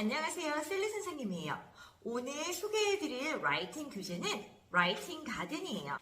안녕하세요. 셀리 선생님이에요. 오늘 소개해드릴 라이팅 교재는 라이팅 가든이에요.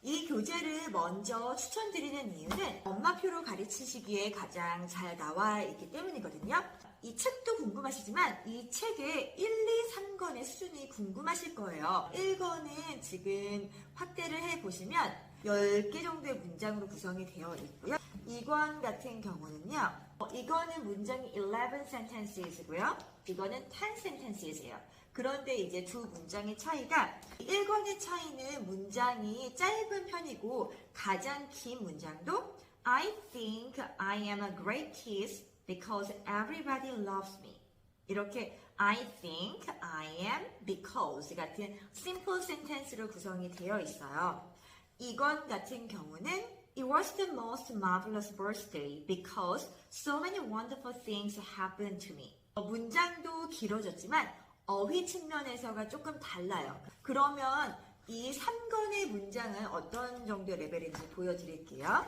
이 교재를 먼저 추천드리는 이유는 엄마표로 가르치시기에 가장 잘 나와 있기 때문이거든요. 이 책도 궁금하시지만 이 책의 1, 2, 3권의 수준이 궁금하실 거예요. 1권은 지금 확대를 해보시면 10개 정도의 문장으로 구성이 되어 있고요. 2권 같은 경우는요. 어, 이거는 문장이 11 sentences고요. 이거는 10 sentences예요. 그런데 이제 두 문장의 차이가 1권의 차이는 문장이 짧은 편이고 가장 긴 문장도 I think I am a great kiss because everybody loves me. 이렇게 I think I am because 같은 simple sentence로 구성이 되어 있어요. 이건 같은 경우는 It was the most marvelous birthday because so many wonderful things happened to me. 어, 문장도 길어졌지만 어휘 측면에서가 조금 달라요. 그러면 이 3권의 문장은 어떤 정도의 레벨인지 보여드릴게요.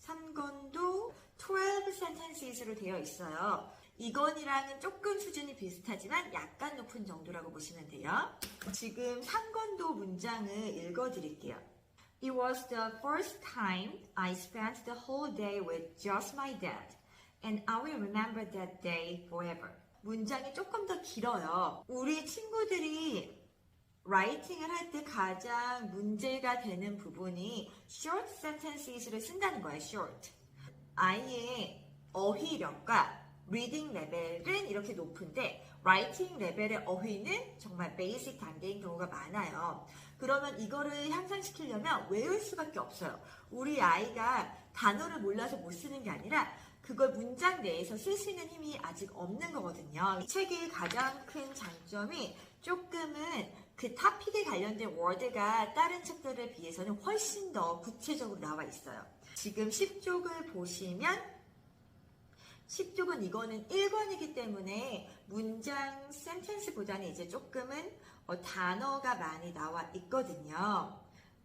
3권도 12 sentences로 되어 있어요. 이건이랑은 조금 수준이 비슷하지만 약간 높은 정도라고 보시면 돼요. 지금 3권도 문장을 읽어드릴게요. It was the first time I spent the whole day with just my dad, and I will remember that day forever. 문장이 조금 더 길어요. 우리 친구들이 라이팅을 할 때 가장 문제가 되는 부분이 short sentences를 쓴다는 거예요. short. 아이의 어휘력과 리딩 레벨은 이렇게 높은데 라이팅 레벨의 어휘는 정말 베이직 단계인 경우가 많아요. 그러면 이거를 향상시키려면 외울 수밖에 없어요. 우리 아이가 단어를 몰라서 못 쓰는 게 아니라 그걸 문장 내에서 쓸 수 있는 힘이 아직 없는 거거든요. 이 책의 가장 큰 장점이 조금은 그 타픽에 관련된 워드가 다른 책들에 비해서는 훨씬 더 구체적으로 나와 있어요. 지금 10쪽을 보시면 10쪽은 이거는 1권이기 때문에 문장 센텐스보다는 이제 조금은 어, 단어가 많이 나와 있거든요.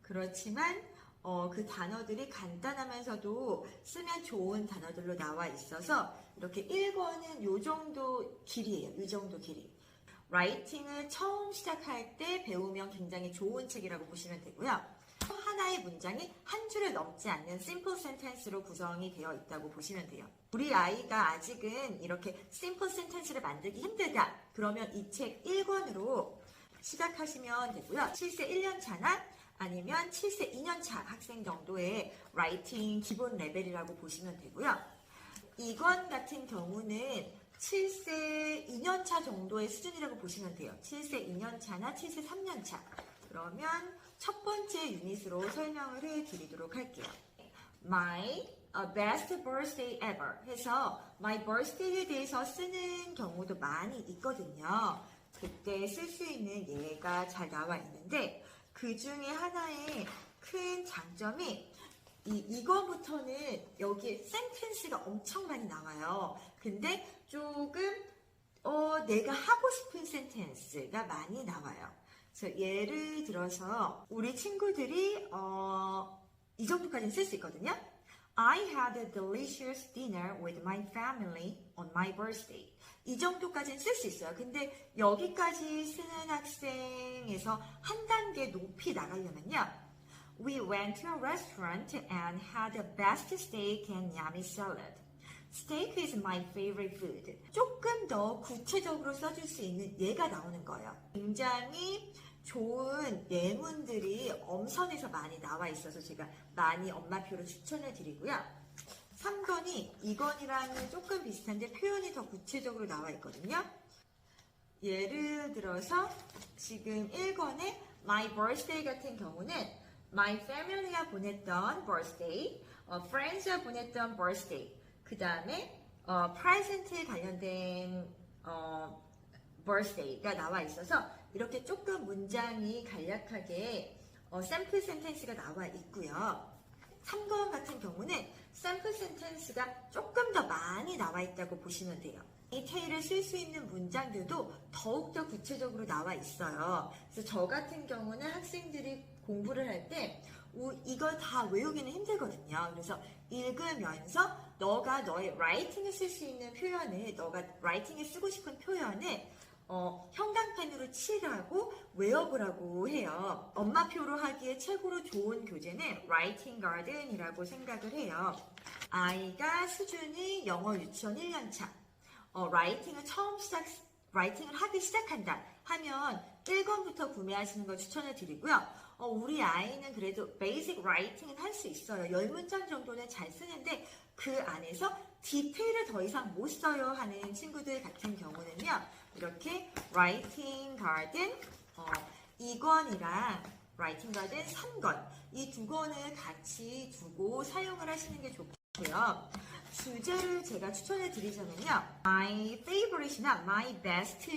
그렇지만 어, 그 단어들이 간단하면서도 쓰면 좋은 단어들로 나와 있어서 이렇게 1권은 요 정도 길이에요. 이 정도 길이. 라이팅을 처음 시작할 때 배우면 굉장히 좋은 책이라고 보시면 되고요. 하나의 문장이 한 줄을 넘지 않는 심플 센텐스로 구성이 되어 있다고 보시면 돼요. 우리 아이가 아직은 이렇게 심플 센텐스를 만들기 힘들다. 그러면 이 책 1권으로 시작하시면 되고요. 7세 1년 차나 아니면 7세 2년 차 학생 정도의 라이팅 기본 레벨이라고 보시면 되고요. 이권 같은 경우는 7세 2년 차 정도의 수준이라고 보시면 돼요. 7세 2년 차나 7세 3년 차. 그러면 첫 번째 유닛으로 설명을 해 드리도록 할게요. My uh, best birthday ever 해서 my birthday에 대해서 쓰는 경우도 많이 있거든요. 그때 쓸 수 있는 예가 잘 나와 있는데 그 중에 하나의 큰 장점이 이, 이거부터는 여기에 센텐스가 엄청 많이 나와요. 근데 조금, 어, 내가 하고 싶은 센텐스가 많이 나와요. 그래서 예를 들어서, 우리 친구들이, 어, 이 정도까지는 쓸 수 있거든요. I had a delicious dinner with my family on my birthday. 이 정도까지는 쓸 수 있어요. 근데 여기까지 쓰는 학생에서 한 단계 높이 나가려면요. We went to a restaurant and had the best steak and yummy salad. Steak is my favorite food. 조금 더 구체적으로 써줄 수 있는 예가 나오는 거예요. 굉장히 좋은 예문들이 엄선에서 많이 나와 있어서 제가 많이 엄마표로 추천을 드리고요. 3번이 이건이랑은 조금 비슷한데 표현이 더 구체적으로 나와 있거든요. 예를 들어서 지금 1권의 My birthday 같은 경우는 My family가 보냈던 birthday, 어, friends가 보냈던 birthday, 그 다음에 어, present에 관련된 어, birthday가 나와 있어서 이렇게 조금 문장이 간략하게 어, 샘플 센텐스가 나와 있고요. 3번 같은 경우는 샘플 센텐스가 조금 더 많이 나와 있다고 보시면 돼요. 이 테일을 쓸 수 있는 문장들도 더욱더 구체적으로 나와 있어요. 그래서 저 같은 경우는 학생들이 공부를 할때 우- 이걸 다 외우기는 힘들거든요. 그래서 읽으면서 너가 너의 라이팅에 쓸 수 있는 표현을, 너가 라이팅에 쓰고 싶은 표현을 어, 형광펜으로 칠하고 외워보라고 해요. 엄마표로 하기에 최고로 좋은 교재는 라이팅 가든이라고 생각을 해요. 아이가 수준이 영어 유치원 1년차, 어, 라이팅을 처음 시작, 라이팅을 하기 시작한다 하면 1권부터 구매하시는 걸 추천을 드리고요. 어, 우리 아이는 그래도 베이직 라이팅은 할 수 있어요. 10문장 정도는 잘 쓰는데 그 안에서 디테일을 더 이상 못 써요 하는 친구들 같은 경우는요. 이렇게 라이팅 가든 어, 2권이랑 라이팅 가든 3권 이 두 권을 같이 두고 사용을 하시는 게 좋고요. 주제를 제가 추천해 드리자면요. My favorite이나 my best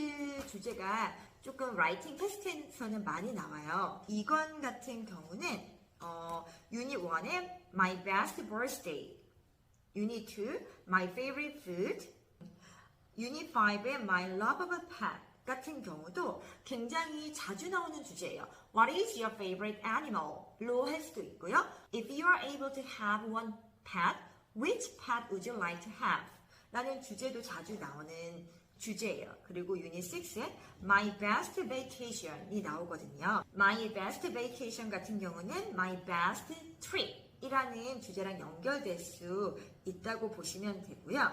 주제가 조금 라이팅 테스트에서는 많이 나와요. 이건 같은 경우는 어, 유닛 1의 my best birthday, 유닛 2 my favorite food, 유닛 5의 my a pet 같은 경우도 굉장히 자주 나오는 주제예요. What is your favorite animal? 로 할 수도 있고요. If you are able to have one pet, which pet would you like to have? 라는 주제도 자주 나오는 주제예요. 그리고 유닛 6에 My Best Vacation이 나오거든요. My Best Vacation 같은 경우는 My Best Trip 이라는 주제랑 연결될 수 있다고 보시면 되고요.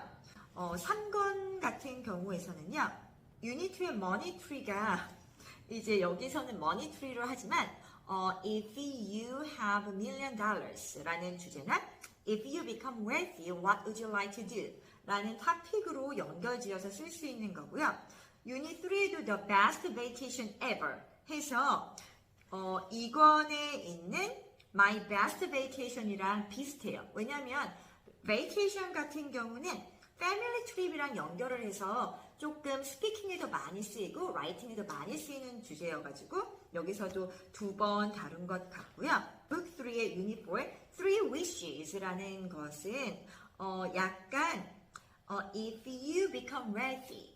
어, 3권 같은 경우에서는요. 유니트의 머니 트리가 이제 여기서는 머니 트리로 하지만 어, if you have a million dollars 라는 주제나 if you become wealthy, what would you like to do? 라는 토픽으로 연결지어서 쓸 수 있는 거고요. 유닛 3에도 the best vacation ever 해서 어, 이권에 있는 my best vacation이랑 비슷해요. 왜냐면 vacation 같은 경우는 패밀리 트립이랑 연결을 해서 조금 스피킹에도 많이 쓰이고 라이팅에도 많이 쓰이는 주제여가지고 여기서도 두 번 다룬 것 같고요. Book 3의 Unit 4의 Three Wishes라는 것은 어, 약간 어, If you become wealthy,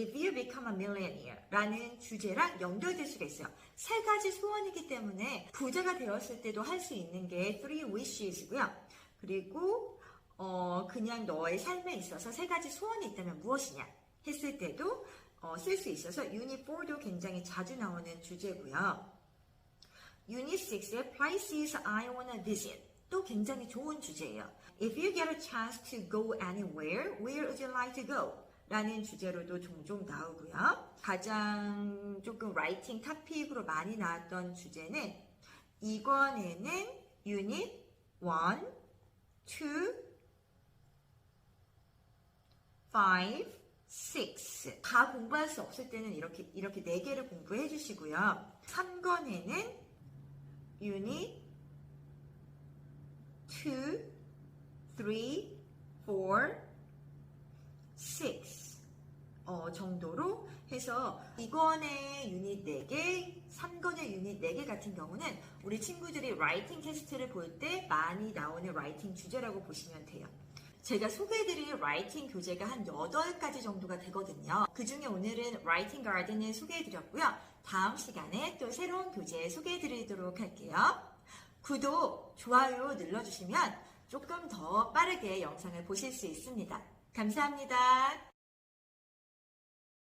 If you become a millionaire 라는 주제랑 연결될 수가 있어요. 세 가지 소원이기 때문에 부자가 되었을 때도 할 수 있는 게 Three Wishes고요. 그리고 어, 그냥 너의 삶에 있어서 세 가지 소원이 있다면 무엇이냐 했을 때도 어, 쓸 수 있어서 유닛 4도 굉장히 자주 나오는 주제고요. 유닛 6의 Places I wanna visit 또 굉장히 좋은 주제예요. If you get a chance to go anywhere, where would you like to go? 라는 주제로도 종종 나오고요. 가장 조금 라이팅 토픽으로 많이 나왔던 주제는 이권에는 유닛 1, 2, 5, 6. 다 공부할 수 없을 때는 이렇게, 이렇게 4개를 공부해 주시고요. 3권에는 유닛 2, 3, 4, 6. 어, 정도로 해서 2권의 유닛 4개, 3권의 유닛 4개 같은 경우는 우리 친구들이 라이팅 테스트를 볼 때 많이 나오는 라이팅 주제라고 보시면 돼요. 제가 소개해드릴 라이팅 교재가 한 8가지 정도가 되거든요. 그 중에 오늘은 라이팅 가든을 소개해드렸고요. 다음 시간에 또 새로운 교재 소개해드리도록 할게요. 구독, 좋아요 눌러주시면 조금 더 빠르게 영상을 보실 수 있습니다. 감사합니다.